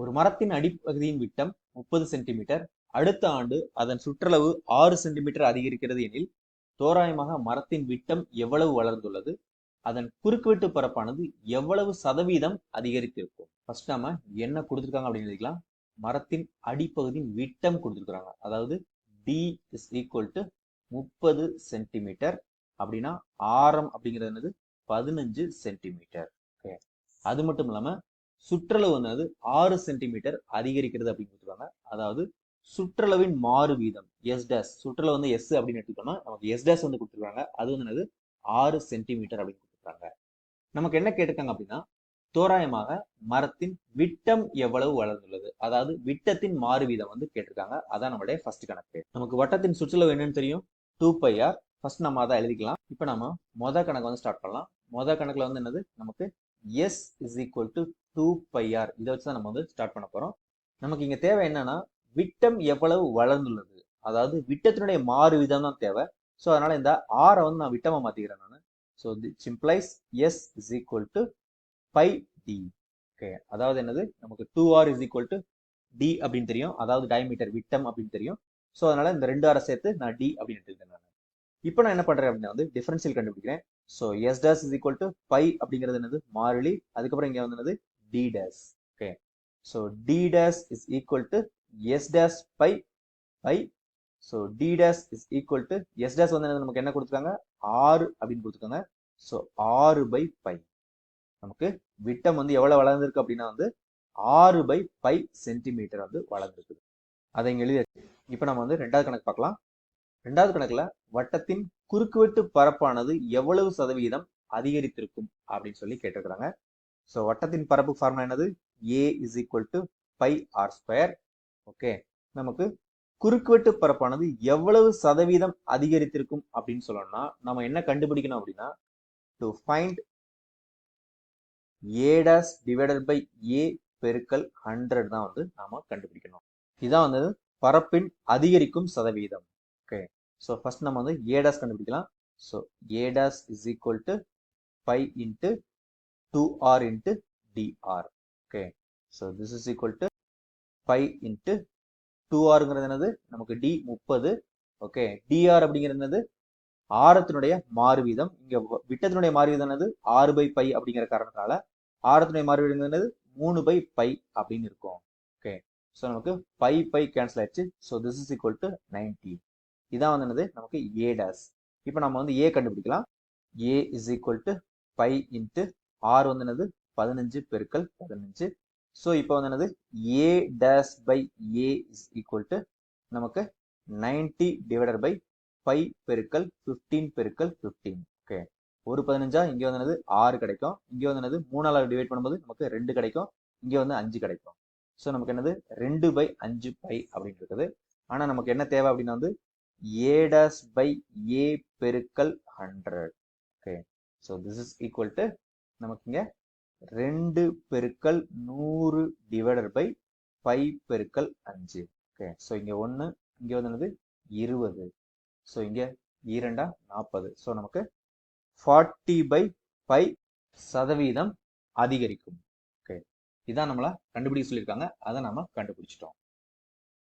ஒரு மரத்தின் அடிப்பகுதியின் விட்டம் முப்பது சென்டிமீட்டர். அடுத்த ஆண்டு அதன் சுற்றளவு ஆறு சென்டிமீட்டர் அதிகரிக்கிறது எனில் தோராயமாக மரத்தின் விட்டம் எவ்வளவு வளர்ந்துள்ளது? அதன் குறுக்குவெட்டு பரப்பானது எவ்வளவு சதவீதம் அதிகரித்திருக்கும்? ஃபர்ஸ்ட் நாம என்ன கொடுத்துருக்காங்க அப்படின்னு எழுதிக்கலாம். மரத்தின் அடிப்பகுதியின் விட்டம் கொடுத்துருக்குறாங்க. அதாவது டி இஸ் ஈக்குவல் டு முப்பது சென்டிமீட்டர். அப்படின்னா ஆரம் அப்படிங்கிறது என்னது? பதினஞ்சு சென்டிமீட்டர். ஓகே அது மட்டும் இல்லாம சுற்றளவு வந்து ஆறு சென்டிமீட்டர் அதிகரிக்கிறது அப்படின்னு கொடுத்துருக்காங்க அதாவது சுற்றளவின் மாறு வீதம் எஸ் டேஸ் சுற்றளவு வந்து எஸ் அப்படின்னு எடுத்துக்கிட்டோம்னா நமக்கு எஸ் டேஸ் வந்து கொடுத்துருக்காங்க. அது வந்து என்னது? ஆறு சென்டிமீட்டர் அப்படின்னு கொடுத்துருக்காங்க. நமக்கு என்ன கேட்டிருக்காங்க அப்படின்னா தோராயமாக மரத்தின் விட்டம் எவ்வளவு வளர்ந்துள்ளது? அதாவது விட்டத்தின் மாறு வீதம் வந்து கேட்டிருக்காங்க. அதான் நம்மளுடைய ஃபர்ஸ்ட் கணக்கு. நமக்கு வட்டத்தின் சுற்றுலவு என்னன்னு தெரியும்? டூ பை ஆர் ஃபர்ஸ்ட் நம்ம அதை எழுதிக்கலாம். இப்போ நம்ம மொத கணக்கு வந்து ஸ்டார்ட் பண்ணலாம். மொத கணக்குல வந்து என்னது? நமக்கு S is equal to two pi R இதை வச்சு தான் நம்ம வந்து ஸ்டார்ட் பண்ண போறோம். நமக்கு இங்க தேவை என்னன்னா விட்டம் எவ்வளவு வளர்ந்துள்ளது? அதாவது விட்டத்தினுடைய மாறு விதம் தான் தேவை. ஸோ அதனால இந்த ஆரை வந்து நான் விட்டமா மாத்திக்கிறேன் நான். So this implies S is equal to pi D okay அதாவது என்னது? நமக்கு two R is equal to D அப்படின்னு தெரியும். அதாவது டயமீட்டர் விட்டம் அப்படின்னு தெரியும். ஸோ அதனால இந்த ரெண்டு ஆரை சேர்த்து நான் டி அப்படின்னு எடுத்துக்கிறேன் நான். இப்போ நான் என்ன பண்றேன் அப்படின்னா வந்து டிஃபரன்ஷியல் கண்டுபிடிக்கிறேன். So S dash is equal to pi அப்படிங்கிறது என்னது? மாறிலி. அதுக்கப்புறம் இங்கே வந்து என்னது? D dash okay so D dash is equal to S dash pi pi so D dash is equal to S dash வந்து நமக்கு என்ன கொடுத்துருக்காங்க? ஆறு அப்படின்னு கொடுத்துருக்காங்க. ஸோ ஆறு பை பை நமக்கு விட்டம் வந்து எவ்வளவு வளர்ந்துருக்கு அப்படின்னா வந்து ஆறு பை பை சென்டிமீட்டர் வந்து வளர்ந்துருக்குது. அதை இங்க எழுதி இப்போ நம்ம வந்து ரெண்டாவது கணக்கு பார்க்கலாம். ரெண்டாவது கணக்குல வட்டத்தின் குறுக்குவெட்டு பரப்பானது எவ்வளவு சதவீதம் அதிகரித்திருக்கும் அப்படின்னு சொல்லி கேட்டிருக்கிறாங்க. ஸோ வட்டத்தின் பரப்பு ஃபார்முலா என்னது? A is equal to pi R square okay நமக்கு குறுக்குவெட்டு பரப்பானது எவ்வளவு சதவீதம் அதிகரித்திருக்கும் அப்படின்னு சொல்லணும்னா நம்ம என்ன கண்டுபிடிக்கணும் அப்படின்னா to find A dash divided by A பெருக்கல் ஹண்ட்ரட் தான் வந்து நாம கண்டுபிடிக்கணும். இதான் வந்து பரப்பின் அதிகரிக்கும் சதவீதம். ஓகே ஸோ ஃபர்ஸ்ட் நம்ம வந்து ஏ டேஸ் கண்டுபிடிக்கலாம். So A dash is equal to pi into two R into D R okay so this is to to into into two என்னது? நமக்கு டி முப்பது. ஓகே டிஆர் அப்படிங்கிறது என்னது? ஆரத்தினுடைய மாறுவீதம். இங்க விட்டத்தினுடைய மாறுவீதம் என்னது? ஆறு பை பை அப்படிங்கிற காரணத்தால ஆரத்தினுடைய மாறுவீதம் என்னது? மூணு பை பை அப்படின்னு இருக்கும். ஓகே ஸோ நமக்கு பை பை கேன்சல் ஆயிடுச்சு. So this is equal to ninety இதான் வந்து என்னது? நமக்கு ஏ டேஸ் இப்போ நம்ம வந்து ஏ கண்டுபிடிக்கலாம். A is equal to pi into R வந்து என்னது? பதினஞ்சு பெருக்கல் பதினஞ்சு. ஸோ இப்போ வந்து என்னது? A dash by A is equal to நமக்கு நைன்டி டிவைடட் பை ஃபைவ் பெருக்கல் ஃபிஃப்டீன் பெருக்கல் ஃபிஃப்டீன் ஓகே ஒரு பதினஞ்சா இங்கே வந்து என்னது? ஆறு கிடைக்கும். இங்கே வந்து என்னது? மூணால் டிவைட் பண்ணும்போது நமக்கு ரெண்டு கிடைக்கும். இங்கே வந்து அஞ்சு கிடைக்கும். ஸோ நமக்கு என்னது? ரெண்டு பை அஞ்சு பை அப்படின்னு இருக்குது. ஆனால் நமக்கு என்ன தேவை அப்படின்னா வந்து ஏ டேஸ் பை ஏ பெருக்கல் hundred okay so this is equal to நமக்கு இங்கே ரெண்டு பெருக்கல் நூறு டிவைடட் பை பை பெருக்கல் அஞ்சு. ஓகே ஸோ இங்கே ஒன்று இங்கே வந்து என்னது? இருபது. ஸோ இங்கே இரண்டா நாற்பது ஸோ நமக்கு ஃபார்ட்டி பை பை சதவீதம் அதிகரிக்கும். ஓகே இதான் நம்மள கண்டுபிடிக்க சொல்லியிருக்காங்க. அதை நம்ம கண்டுபிடிச்சிட்டோம்.